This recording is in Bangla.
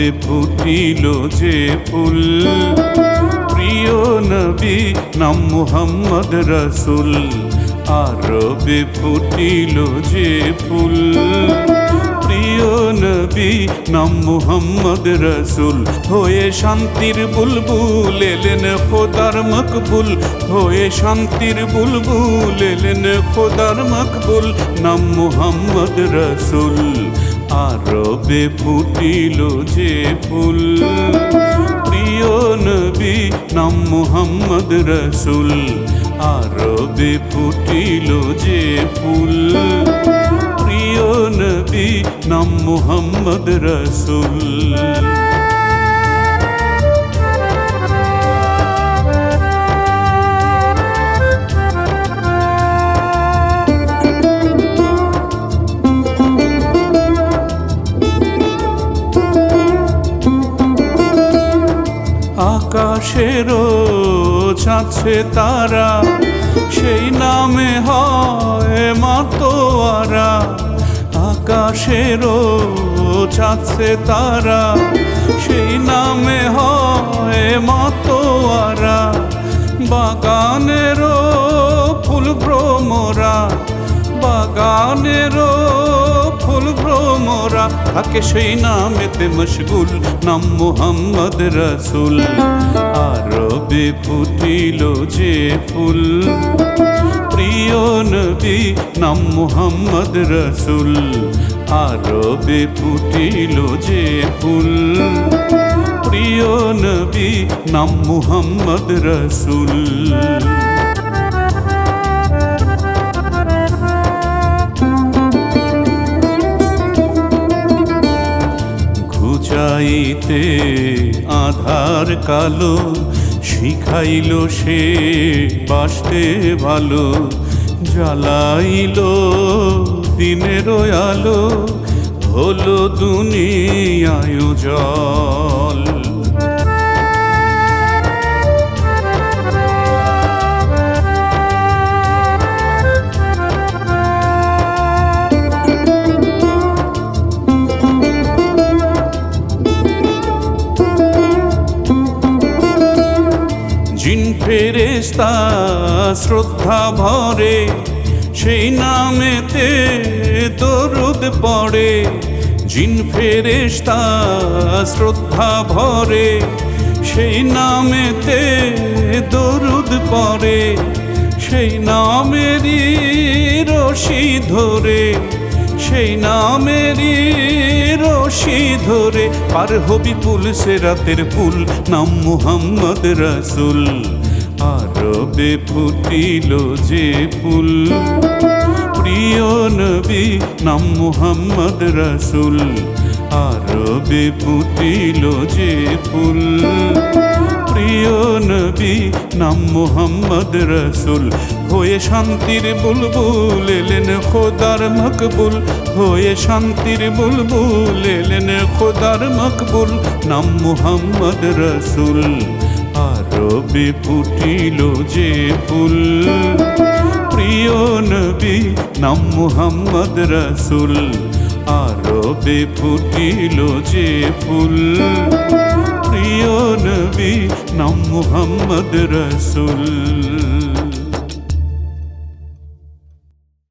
আরবে ফুটিল যে ফুল। প্রিয় নবী নাম মুহাম্মদ রসুল, আরবে ফুটিল যে ফুল। প্রিয় নবী নাম মুহাম্মদ রসুল, হয়ে শান্তির বুলবুল এলেন খোদার মকবুল। হয়ে শান্তির বুলবুল এলেন খোদার মকবুল, নাম মুহাম্মদ রসুল। আরবে ফুটিল যে ফুল। প্রিয় নবী, নাম মোহাম্মদ রসুল। আরবে ফুটিল যে ফুল। প্রিয় নবী, নাম মোহাম্মদ রসুল। আকাশেরও ছাছে তারা। সেই নামে হয় মাতোয়ারা। আকাশেরও ছাছে তারা। সেই নামে হয় মাতোয়ারা। বাগানেরও ফুল ভ্রমরা। বাগানেরও ফুল ভ্রমরা থাকে সেই নামেতে মশগুল, নাম মোহাম্মদ রসুল। আরবে ফুটিল যে ফুল, প্রিয় নবী, নাম মোহাম্মদ রসুল। আরবে ফুটিল যে ফুল, প্রিয় নবী, নাম মোহাম্মদ রসুল। ঘুচাইতে আধার কালো শিখাইল সে বাসতে ভালো জ্বালাইল দিনের আলো হলো দুনিয়ায় জল ফেরেস্তা শ্রদ্ধা ভরে, সেই নামেতে দরুদ পড়ে। জিন ফেরেস্তা শ্রদ্ধা ভরে, সেই নামেতে দরুদ পড়ে। সেই নামেরই রশি ধরে, সেই নামেরই রশি ধরে। পার হবি পুল সে রাতের পুল নাম মুহাম্মদ রসুল। আরবে ফুটিল যে ফুল। প্রিয় নবী নাম মুহাম্মদ রসুল আরবে ফুটিল যে ফুল। প্রিয় নবী নাম মোহাম্মদ রসুল, হয়ে শান্তির বুলবুল এলেন খোদার মকবুল। হয়ে শান্তির বুলবুল এলেন খোদার মকবুল, নাম মোহাম্মদ রসুল। আরবে ফুটিল যে ফুল। প্রিয় নবী, নাম মুহাম্মদ রসুল। আরবে ফুটিল যে ফুল। প্রিয় নবী, নাম মুহাম্মদ রসুল।